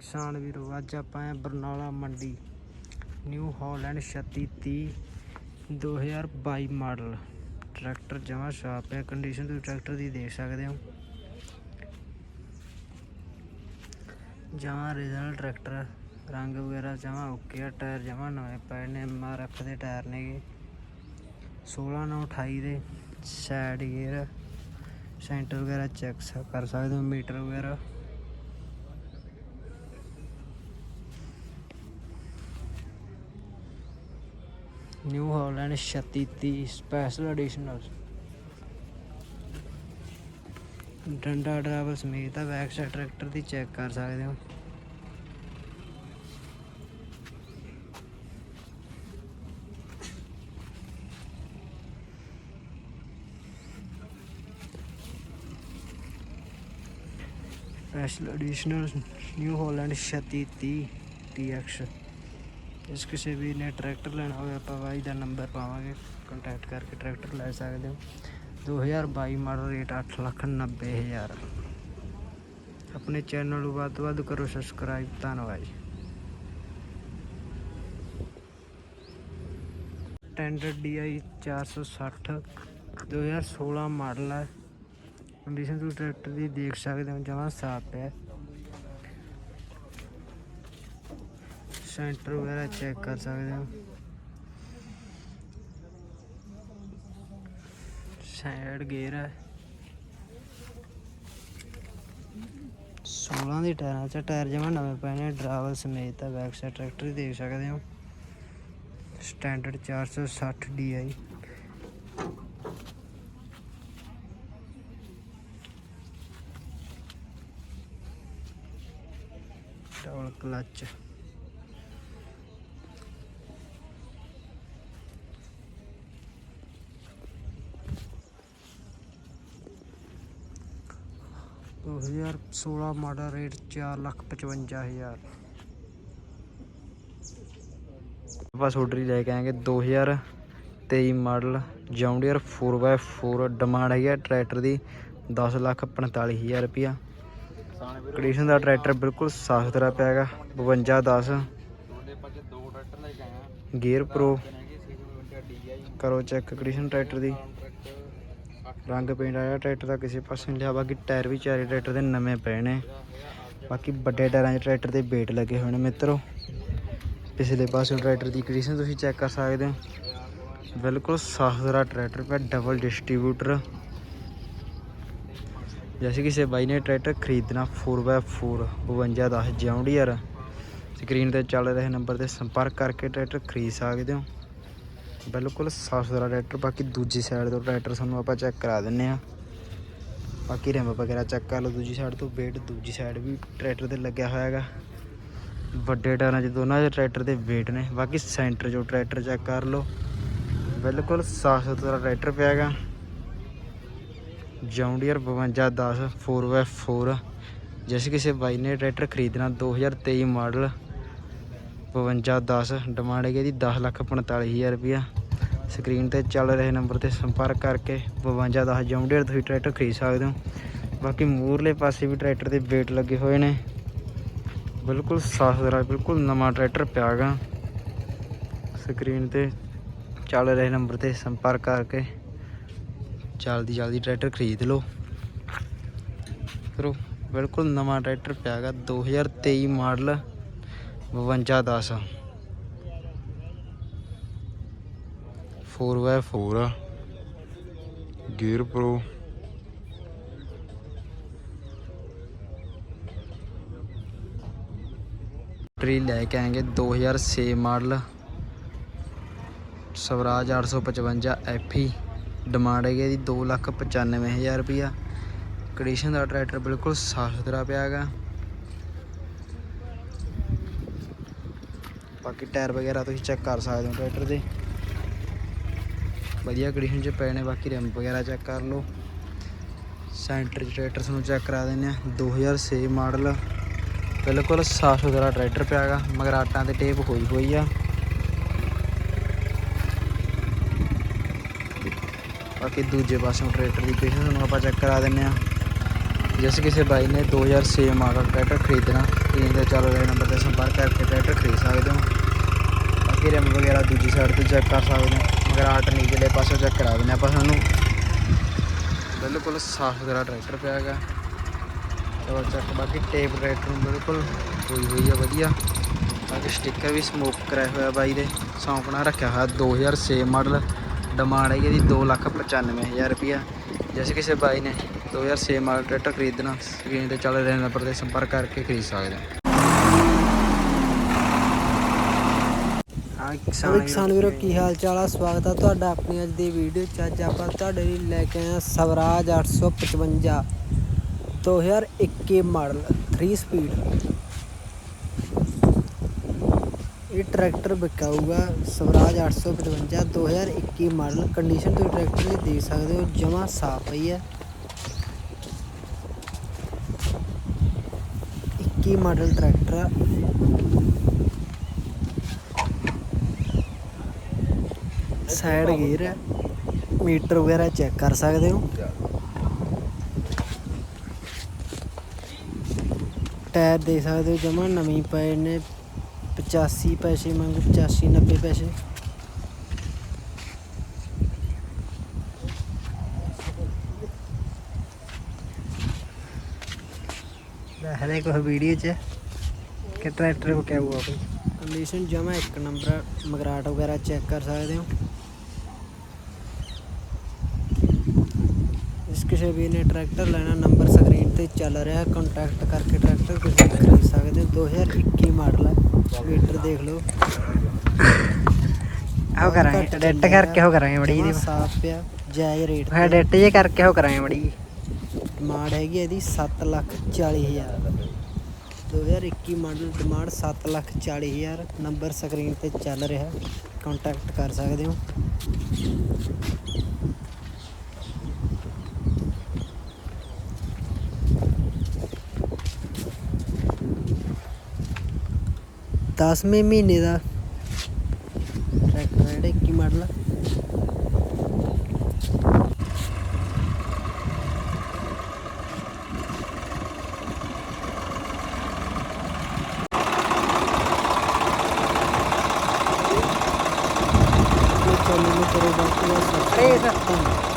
ਕਿਸਾਨ ਵੀਰੋ ਅੱਜ ਆਪਾਂ ਆਏ Barnala Mandi New Holland 3630 2022 model. Tractor ਜਮਾ ਸ਼ਾਪ ਹੈ ਕੰਡੀਸ਼ਨ ਤੁਸੀਂ ਟਰੈਕਟਰ ਦੀ ਦੇਖ ਸਕਦੇ ਹੋ। ਜਮਾ ਰੀਜਨਲ ਟਰੈਕਟਰ ਰੰਗ ਵਗੈਰਾ ਜਮਾ ਓਕੇ ਆ ਟਾਇਰ ਜਮਾ ਨਵੇਂ ਪਏ ਨੇ ਐਮਆਰਐਫ ਦੇ ਟਾਇਰ ਨੇਗੇ। 16 9 28 ਦੇ ਸਾਈਡ ਗੇਅਰ ਸੈਂਟਰ ਵਗੈਰਾ ਚੈੱਕ ਕਰ ਸਕਦੇ ਹੋ, ਮੀਟਰ ਵਗੈਰਾ। ਨਿਊ ਹਾਲੈਂਡ 3630 ਸਪੈਸ਼ਲ ਐਡੀਸ਼ਨਲ ਡੰਡਾ ਡਰਾਈਵਰ ਸਮੇਤ ਆ ਬੈਕ ਸਾਈਡ ਟਰੈਕਟਰ ਦੀ ਚੈੱਕ ਕਰ ਸਕਦੇ ਹੋ। Special additional New Holland 3630 TX ਇਸ ਕਿਸੇ ਵੀ ਨੇ ਟਰੈਕਟਰ ਲੈਣਾ ਹੋਵੇ, ਆਪਾਂ ਬਾਈ ਦਾ ਨੰਬਰ ਪਾਵਾਂਗੇ। ਕੰਟੈਕਟ ਕਰਕੇ ਟਰੈਕਟਰ ਲੈ ਸਕਦੇ ਹੋ। 2022 ਮਾਡਲ ਰੇਟ 8 ਲੱਖ 90 ਹਜ਼ਾਰ। ਆਪਣੇ ਚੈਨਲ ਨੂੰ ਵੱਧ ਤੋਂ ਵੱਧ ਕਰੋ ਸਬਸਕ੍ਰਾਈਬ ਧੰਨਵਾਦ ਜੀ। ਟੈਂਡਰ DI 460 2016 ਮਾਡਲ ਹੈ। ਕੰਡੀਸ਼ਨ ਤੁਸੀਂ ਟਰੈਕਟਰ ਦੀ ਦੇਖ ਸਕਦੇ ਹੋ, ਜਮਾਂ ਸਾਫ਼ ਹੈ। ਸੈਂਟਰ ਵਗੈਰਾ ਚੈੱਕ ਕਰ ਸਕਦੇ ਹੋ। ਸਾਈਡ ਗੇਅਰ ਹੈ। 16 ਦੀ ਟਾਇਰਾਂ 'ਚ ਟਾਇਰ ਜਮਾ ਨਵੇਂ ਪਏ ਨੇ, ਡਰਾਵਲ ਸਮੇਤ ਹੈ ਬੈਕ ਸਾਈਡ ਟਰੈਕਟਰ ਦੇਖ ਸਕਦੇ ਹੋ। ਸਟੈਂਡਰਡ 460 DI ਡਬਲ ਕਲਚ ਦੋ ਹਜ਼ਾਰ 16 ਮਾਡਲ ਰੇਟ 4 ਲੱਖ 55 ਹਜ਼ਾਰ। ਆਪਾਂ ਸੋਡਰੀ ਲੈ ਕੇ ਆਏਗੇ 2023 model. John Deere 4x4 demand ਹੈਗੀ ਆ ਟਰੈਕਟਰ ਦੀ 10 ਲੱਖ 45 ਹਜ਼ਾਰ ਰੁਪਿਆ ਕੰਡੀਸ਼ਨ ਦਾ ਟਰੈਕਟਰ ਬਿਲਕੁਲ ਸਾਫ਼ ਸੁਥਰਾ ਪਿਆ ਹੈਗਾ 52 10 ਗੇਅਰ ਪ੍ਰੋ ਕਰੋ ਚੈੱਕ ਕੰਡੀਸ਼ਨ ਟਰੈਕਟਰ ਦੀ। ਰੰਗ ਪੇਂਟ ਆਇਆ, ਟਰੈਕਟਰ ਦਾ ਕਿਸੇ ਪਾਸੇ ਨਹੀਂ ਲਿਆ, ਬਾਕੀ ਟਾਇਰ ਵੀ ਚਾਰੇ ਟਰੈਕਟਰ ਦੇ ਨਵੇਂ ਪਏ ਨੇ। ਬਾਕੀ ਵੱਡੇ ਟਾਇਰਾਂ 'ਚ ਟਰੈਕਟਰ ਦੇ ਵੇਟ ਲੱਗੇ ਹੋਏ ਨੇ ਮਿੱਤਰੋ। ਪਿਛਲੇ ਪਾਸੇ ਟਰੈਕਟਰ ਦੀ ਕੰਡੀਸ਼ਨ ਤੁਸੀਂ ਚੈੱਕ ਕਰ ਸਕਦੇ ਹੋ। ਬਿਲਕੁਲ ਸਾਫ਼ ਸੁਥਰਾ ਟਰੈਕਟਰ ਪਿਆ ਡਬਲ ਡਿਸਟ੍ਰੀਬਿਊਟਰ ਜੈਸੇ ਕਿਸੇ ਬਾਈ ਨੇ ਟਰੈਕਟਰ ਖਰੀਦਣਾ 4x4 5210 ਜੌਂਡੀਅਰ ਸਕਰੀਨ ਤੇ ਚੱਲ ਰਹੇ ਨੰਬਰ ਤੇ ਸੰਪਰਕ ਕਰਕੇ ਟਰੈਕਟਰ ਖਰੀਦ ਸਕਦੇ ਹੋ। ਬਿਲਕੁਲ ਸਾਫ਼ ਸੁਥਰਾ ਟਰੈਕਟਰ, ਬਾਕੀ ਦੂਜੀ ਸਾਈਡ ਤੋਂ ਟਰੈਕਟਰ ਸਾਨੂੰ ਆਪਾਂ ਚੈੱਕ ਕਰਾ ਦਿੰਨੇ ਆ। ਬਾਕੀ ਰਿਮ ਵਗੈਰਾ ਚੈੱਕ ਕਰ ਲਓ ਦੂਜੀ ਸਾਈਡ ਤੋਂ ਵੇਟ ਦੂਜੀ ਸਾਈਡ ਵੀ ਟਰੈਕਟਰ ਤੇ ਲੱਗਿਆ ਹੋਇਆ ਹੈਗਾ। ਵੱਡੇ ਟਾਇਰਾਂ 'ਚ ਦੋਨਾਂ ਦੇ ਟਰੈਕਟਰ ਦੇ ਵੇਟ ਨੇ, ਬਾਕੀ ਸੈਂਟਰ 'ਚੋਂ ਟਰੈਕਟਰ ਚੈੱਕ ਕਰ ਲਓ। ਬਿਲਕੁਲ ਸਾਫ਼ ਸੁਥਰਾ ਟਰੈਕਟਰ ਪਿਆ ਹੈਗਾ। ਜੌਂਡੀਅਰ 5210 4x4 ਜਿਸ ਕਿਸੇ ਬਾਈ ਨੇ ਟਰੈਕਟਰ ਖਰੀਦਣਾ 2023 ਮਾਡਲ 5210 ਡਿਮਾਂਡ ਹੈਗੀ ਇਹਦੀ 10 ਲੱਖ 45 ਹਜ਼ਾਰ ਰੁਪਇਆ। ਸਕਰੀਨ ਤੇ ਚੱਲ ਰਹੇ ਨੰਬਰ ਤੇ ਸੰਪਰਕ ਕਰਕੇ 5210 ਜੌਂਡੀਅਰ ਤੁਸੀਂ ਟਰੈਕਟਰ ਖਰੀਦ ਸਕਦੇ ਹੋ। ਬਾਕੀ ਮੂਰਲੇ ਪਾਸੇ ਵੀ ਟਰੈਕਟਰ ਦੇ ਵੇਟ ਲੱਗੇ ਹੋਏ ਨੇ। ਬਿਲਕੁਲ ਸਾਫ਼ ਸੁਥਰਾ, ਬਿਲਕੁਲ ਨਵਾਂ ਟਰੈਕਟਰ ਪਿਆ ਗਾ ਸਕਰੀਨ ਤੇ ਚੱਲ ਰਹੇ ਨੰਬਰ ਤੇ ਸੰਪਰਕ ਕਰਕੇ ਜਲਦੀ ਜਲਦੀ ਟਰੈਕਟਰ ਖਰੀਦ ਲਓ। ਕਰੋ ਬਿਲਕੁਲ ਨਵਾਂ ਟਰੈਕਟਰ ਪਿਆ ਗਾ 2023 ਮਾਡਲ। 5210 4x4 ਆ। ਗੇਅਰ ਪ੍ਰੋ ਟਰੀ ਲੈ ਕੇ ਆਏਗੇ 2006 ਮਾਡਲ। ਸਵਰਾਜ 855 ਐਫਈ ਡਿਮਾਂਡ ਹੈਗੀ ਇਹਦੀ 295000 ਰੁਪਿਆ ਕੰਡੀਸ਼ਨ ਦਾ ਟਰੈਕਟਰ ਬਿਲਕੁਲ ਸਾਫ਼ ਸੁਥਰਾ ਪਿਆ ਹੈਗਾ। ਬਾਕੀ ਟਾਇਰ ਵਗੈਰਾ ਤੁਸੀਂ ਚੈੱਕ ਕਰ ਸਕਦੇ ਹੋ ਟਰੈਕਟਰ ਦੇ। ਵਧੀਆ ਕੰਡੀਸ਼ਨ 'ਚ ਪਏ ਨੇ, ਬਾਕੀ ਰਿਮ ਵਗੈਰਾ ਚੈੱਕ ਕਰ ਲਓ। ਸੈਂਟਰ 'ਚ ਟਰੈਕਟਰ ਨੂੰ ਚੈੱਕ ਕਰਾ ਦਿੰਦੇ ਆ। 2006 ਮਾਡਲ ਬਿਲਕੁਲ ਸਾਫ਼ ਸੁਥਰਾ ਟਰੈਕਟਰ ਪਿਆ ਮਗਰ ਮਗਰਾਟਾਂ ਤੇ ਟੇਪ ਹੋਈ ਹੋਈ ਆ। ਬਾਕੀ ਦੂਜੇ ਪਾਸੋਂ ਟਰੈਕਟਰ ਦੀ ਕੰਡੀਸ਼ਨ ਤੁਹਾਨੂੰ ਆਪਾਂ ਚੈੱਕ ਕਰਾ ਦਿੰਨੇ ਆ। ਜਿਸ ਕਿਸੇ ਬਾਈ ਨੇ 2006 ਮਾਡਲ ਟਰੈਕਟਰ ਖਰੀਦਣਾ। ਸਕਰੀਨ ਤੇ ਚੱਲ ਰਹੇ ਨੰਬਰ ਤੇ ਸੰਪਰਕ ਕਰਕੇ ਟਰੈਕਟਰ ਖਰੀਦ ਸਕਦੇ ਹੋ। ਬਾਕੀ ਰਿਮ ਵਗੈਰਾ ਦੂਜੀ ਸਾਈਡ ਤੇ ਚੈੱਕ ਕਰ ਸਕਦੇ ਹੋ। ਮਗਰ ਆਟ ਨੀਚਲੇ ਪਾਸੋਂ ਚੈੱਕ ਕਰਾ ਦਿੰਦੇ ਆਪਾਂ ਸਾਨੂੰ ਬਿਲਕੁਲ ਸਾਫ਼ ਸੁਥਰਾ ਟਰੈਕਟਰ ਪਿਆ ਹੈਗਾ। ਚਲੋ ਚੱਕ ਬਾਕੀ ਟੇਪ ਟਰੈਕਟਰ ਨੂੰ ਬਿਲਕੁਲ ਹੋਈ ਹੋਈ ਆ, ਵਧੀਆ। ਬਾਕੀ ਸਟicker ਵੀ ਸਮੋਕ ਕਰਾਇਆ ਹੋਇਆ ਬਾਈ ਦੇ। ਸੌਂਪਣਾ ਰੱਖਿਆ ਹੋਇਆ 2006 ਮਾਡਲ ਡਿਮਾਂਡ ਹੈਗੀ ਇਹਦੀ 295000 ਰੁਪਿਆ ਜਿਸ ਕਿਸੇ ਬਾਈ ਨੇ 2006 ਮਾਡਲ ਟਰੈਕਟਰ ਖਰੀਦਣਾ ਸਕਰੀਨ ਤੇ ਚੱਲ ਰਹੇ ਨੰਬਰ ਤੇ ਸੰਪਰਕ ਕਰਕੇ ਖਰੀਦ ਸਕਦੇ ਹੋ। ਆ ਸਭ ਕਿਸਾਨ ਵੀਰੋ ਕੀ ਹਾਲ ਚਾਲ ਆ? ਸਵਾਗਤ ਆ ਤੁਹਾਡਾ ਆਪਣੀ ਅੱਜ ਦੀ ਵੀਡੀਓ ਚ। ਅੱਜ ਆਪਾਂ ਤੁਹਾਡੇ ਲਈ ਲੈ ਕੇ ਆਏ ਆ ਸਵਰਾਜ 855 2021 ਮਾਡਲ 3 ਸਪੀਡ ਇਹ ਟਰੈਕਟਰ ਵਿਕਾਊਗਾ ਸਵਰਾਜ 855 2021 ਮਾਡਲ। ਕੰਡੀਸ਼ਨ ਤੁਸੀਂ ਟਰੈਕਟਰ ਦੀ ਦੇਖ ਸਕਦੇ ਹੋ ਜਮਾ ਸਾਫ਼ ਪਈ ਹੈ। 21 ਮਾਡਲ ਟਰੈਕਟਰ ਆ? ਸਾਈਡ ਗੇਅਰ ਹੈ ਮੀਟਰ ਵਗੈਰਾ ਚੈੱਕ ਕਰ ਸਕਦੇ ਹੋ? ਟਾਇਰ ਦੇ ਸਕਦੇ ਹੋ ਜਮਾ ਨਵੀਂ ਪਏ ਨੇ 85 ਪੈਸੇ ਮੰਗ 85 90 ਪੈਸੇ। ਕੋਈ ਵੀਡੀਓ ਚ ਕਿ ਟਰੈਕਟਰ ਕੋ ਕਿਆ ਹੁਆ ਕੋਈ। ਕੰਡੀਸ਼ਨ ਜਮਾ ਇੱਕ ਨੰਬਰ ਮਗਰਾਟ ਵਗੈਰਾ ਚੈੱਕ ਕਰ ਸਕਦੇ ਹੋ। ਇਸ ਕਿਸੇ ਵੀ ਨੇ ਟਰੈਕਟਰ ਲੈਣਾ ਨੰਬਰ ਸਕਰੀਨ ਤੇ ਚੱਲ ਰਿਹਾ ਕੰਟੈਕਟ ਕਰਕੇ ਟਰੈਕਟਰ ਤੁਸੀਂ ਖਰੀਦ ਸਕਦੇ ਹੋ। 2021 ਮਾਡਲ ਹੈ ਮੀਟਰ ਦੇਖ ਲਓ। ਆਹ ਕਰਾਂਗੇ ਚੱਲਿਆ, ਕਰਕੇ ਉਹ ਕਰਾਂਗੇ ਮੜੀ ਜਮਾਂ ਦੀ ਸਾਫ਼ ਪਿਆ ਜਾਇਜ਼ ਰੇਟ ਤੇ। ਐਡਿਟ ਜੇ ਕਰਕੇ ਉਹ ਕਰਾਂਗੇ ਮੜੀ ਡਿਮਾਂਡ ਹੈਗੀ ਹੈ ਇਹਦੀ 7 ਲੱਖ 40 ਹਜ਼ਾਰ। 2021 ਮਾਡਲ ਡਿਮਾਂਡ 7 ਲੱਖ 40 ਹਜ਼ਾਰ। ਨੰਬਰ ਸਕਰੀਨ ਤੇ ਚੱਲ ਰਿਹਾ। ਕੰਟੈਕਟ ਕਰ ਸਕਦੇ ਹੋ। ਦਸਵੇਂ ਮਹੀਨੇ ਦਾ। ਟਰੈਕਟਰ ਹੈ ਜਿਹੜਾ 21 ਮਾਡਲ ਆ